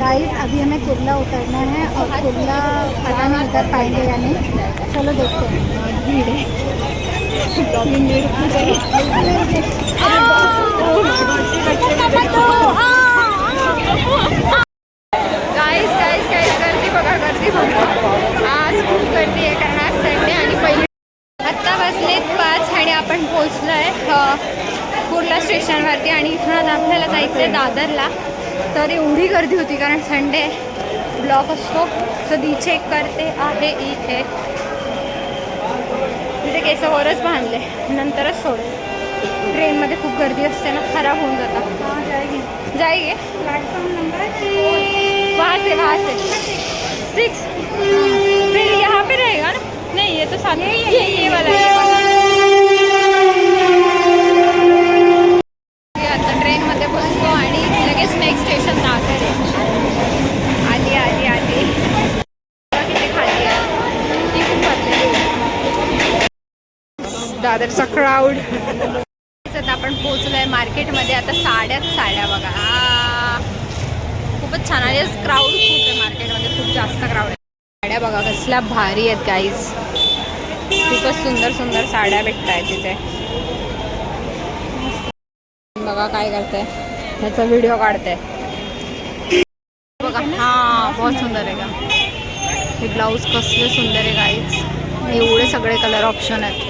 Guys अभी हमें कुरला उतरना है और कुरला पता नहीं उतर पाएंगे या नहीं चलो देखते हैं आज आणि आत्ता पाच आणि आपण पोचलो आहे कुर्ला स्टेशनवरती आणि इथून आपल्याला जायचं दादरला तरी उड़ी गर्दी होती कारण संडे ब्लॉक असतो सो चेक करते आहे इथे तिथे केसावरच बांधले नंतरच सोडले ट्रेनमध्ये खूप गर्दी असते ना खराब होऊन जातात जाईगे प्लॅटफॉर्म नंबर वहाँ से वहाँ से सिक्स फिर यहाँ पे रहेगा ना नहीं ये तो साथ ये ये, ये वाला है बघा त्याचा क्राऊड आता आपण पोहोचलोय मार्केटमध्ये आता साड्याच साड्या बघा खूपच छान आहे क्राऊड खूप आहे मार्केटमध्ये खूप जास्त क्राऊड आहे साड्या बघा कसल्या भारी आहेत गाईज खूपच सुंदर सुंदर साड्या भेटत तिथे बघा काय करते ह्याचा व्हिडिओ काढते बघा हा बहुत सुंदर आहे का हे ब्लाऊज कसले सुंदर आहे गाईज एवढे सगळे कलर ऑप्शन आहेत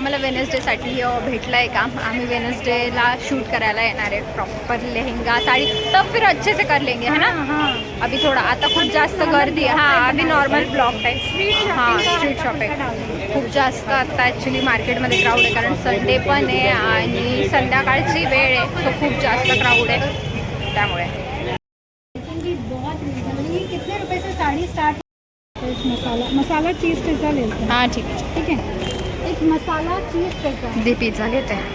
आम्हाला वेनसडेसाठी भेटलं आहे का आम्ही वेनसडेला शूट करायला येणार आहे प्रॉपर लेहंगा साडी तर फिर अच्छे से कर लेंगे है ना अभी थोडा आता खूप जास्त गर्दी हां अभी नॉर्मल ब्लॉक टाईप हां स्ट्रीट शॉपिंग खूप जास्त आता ॲक्च्युली मार्केटमध्ये क्राऊड आहे कारण संडे पण आहे आणि संध्याकाळची वेळ आहे तो खूप जास्त क्राऊड आहे त्यामुळे म्हणजे कितने मसाला मसाला चीज पिज्जा ले हाँ ठीक है ठीक है एक मसाला चीज़ पिज्ज़ा दी पिज़्ज़ा लेते हैं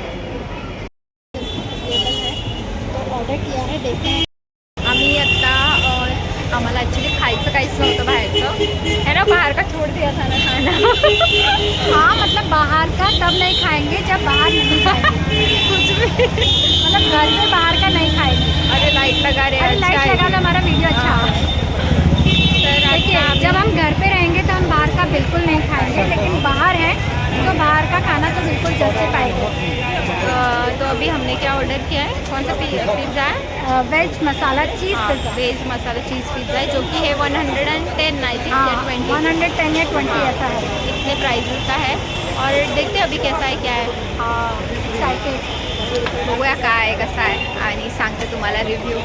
हाँ मतलब बाहर का तब नहीं खाएंगे जब बाहर नहीं खाएंगे कुछ भी मतलब घर में बाहर का नहीं खाएंगे अरे लाइट लगा रहे हैं लाइट लगा हमारा वीडियो अच्छा हाँ। है तो अभी हमने क्या ऑर्डर किया है कौन सा पिज़्ज़ा है veg masala cheese pizza veg masala cheese pizza है जो कि है one hundred and ten I think twenty one hundred ten या ट्वेंटी हाँ, हाँ, ऐसा है इतने प्राइस का है और देखते हैं अभी कैसा है क्या है हाँ एक्साइटेड बघूया कसा आहे आणि सांगते तुम्हाला रिव्ह्यू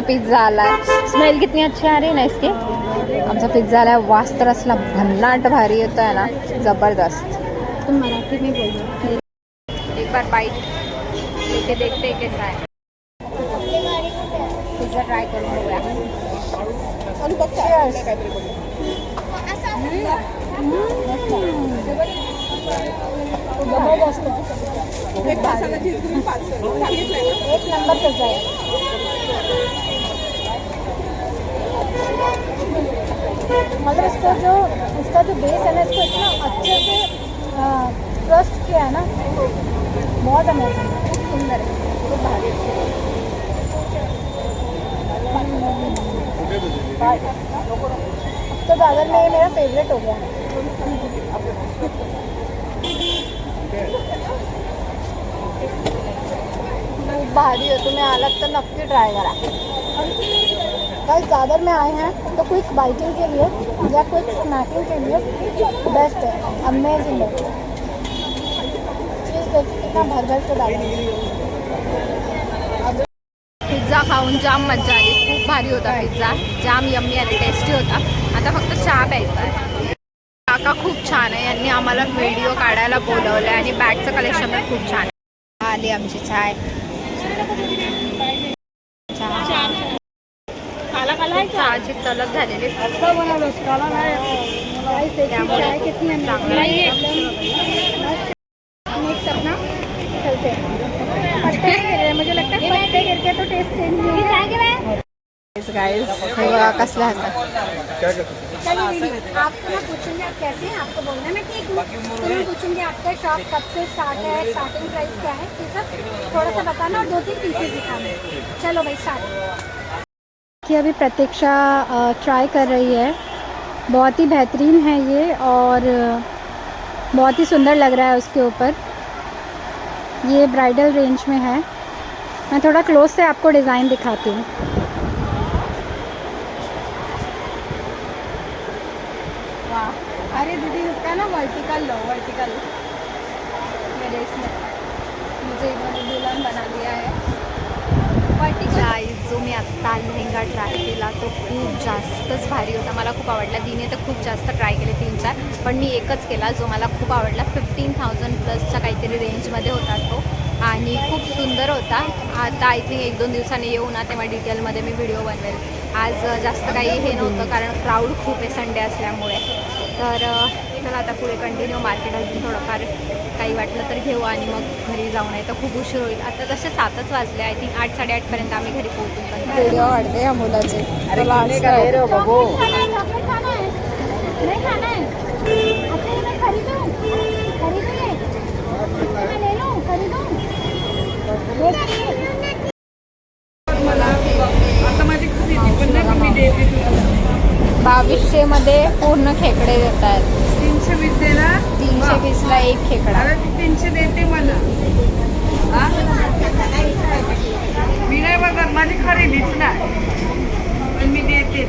आमचा आला स्मेल कितनी अच्छी आ रही है ना इसकी आमचा पिझ्झा आला वास तर असला भन्नाट भारी होता है ना जबरदस्त तुम मराठी में बोलो एक बार बाइट लेके देखते हैं कैसा है तो मगर हम्म। मतलब इसका जो इसका जो बेस है ना इसको इतना अच्छे से ट्रस्ट किया है ना बहुत अमेजिंग सुंदर है बहुत भारी अब तो गागर में मेरा फेवरेट हो गया खूब भारी हो तुम्हें अलग तो नक्की ट्राई करा कल दादर में आए हैं तो क्विक बाइकिंग के लिए या क्विक स्नैकिंग के लिए बेस्ट है अमेजिंग है चीज़ देखिए ना भर भर पिझ्झा खाऊन जाम मजा आली खूप भारी होता पिझ्झा जाम यम्मी आणि टेस्टी होता आता फक्त चहा प्यायचा काका खूप छान आहे यांनी आम्हाला व्हिडिओ काढायला बोलवलं आहे आणि बॅगचं कलेक्शन पण खूप छान आली आमची चाय चहाची तलक झालेली चलते मुझे लगता है गिर के तो टेस्ट चेंज क्या थोड़ा सा बताना दो तीन दिखाना चलो भाई अभी प्रतीक्षा ट्राई कर रही है बहुत ही बेहतरीन है ये और बहुत ही सुंदर लग रहा है उसके ऊपर ये ब्राइडल रेंज में है मैं थोड़ा क्लोज से आपको डिज़ाइन दिखाती हूँ अरे दीदी इसका ना वर्टिकल लो वर्टिकल मेरे इसमें मुझे इन्होंने दुल्हन बना दिया है वर्टिकल आत्ता लेहंगा ट्राय केला तो खूप जास्तच भारी होता मला खूप आवडला दिने तर खूप जास्त ट्राय केले तीन चार पण मी एकच केला जो मला खूप आवडला फिफ्टीन थाउजंड प्लसच्या काहीतरी रेंजमध्ये होता तो आणि खूप सुंदर होता आता आय थिंक एक दोन दिवसांनी येऊ ना तेव्हा डिटेलमध्ये मी व्हिडिओ बनवेल आज जास्त काही हे नव्हतं कारण क्राऊड खूप आहे संडे असल्यामुळे तर चला आता पुढे कंटिन्यू मार्केट अजून थोडंफार काही वाटलं तर घेऊ आणि मग घरी जाऊ नाही तर खूप उशीर होईल आता तसे सातच वाजले आय थिंक आठ साडेआठपर्यंत आम्ही घरी पोहोचू वाटते या मुलाचे पूर्ण खेकडे देतात तीनशे वीस देला तीनशे ला एक खेकडा तीनशे देते मला मी नाही बघत माझी खरेदीच नाही पण मी देते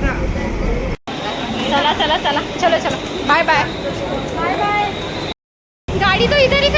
चला चला चला चलो चलो बाय बाय बाय बाय गाडी तो इथे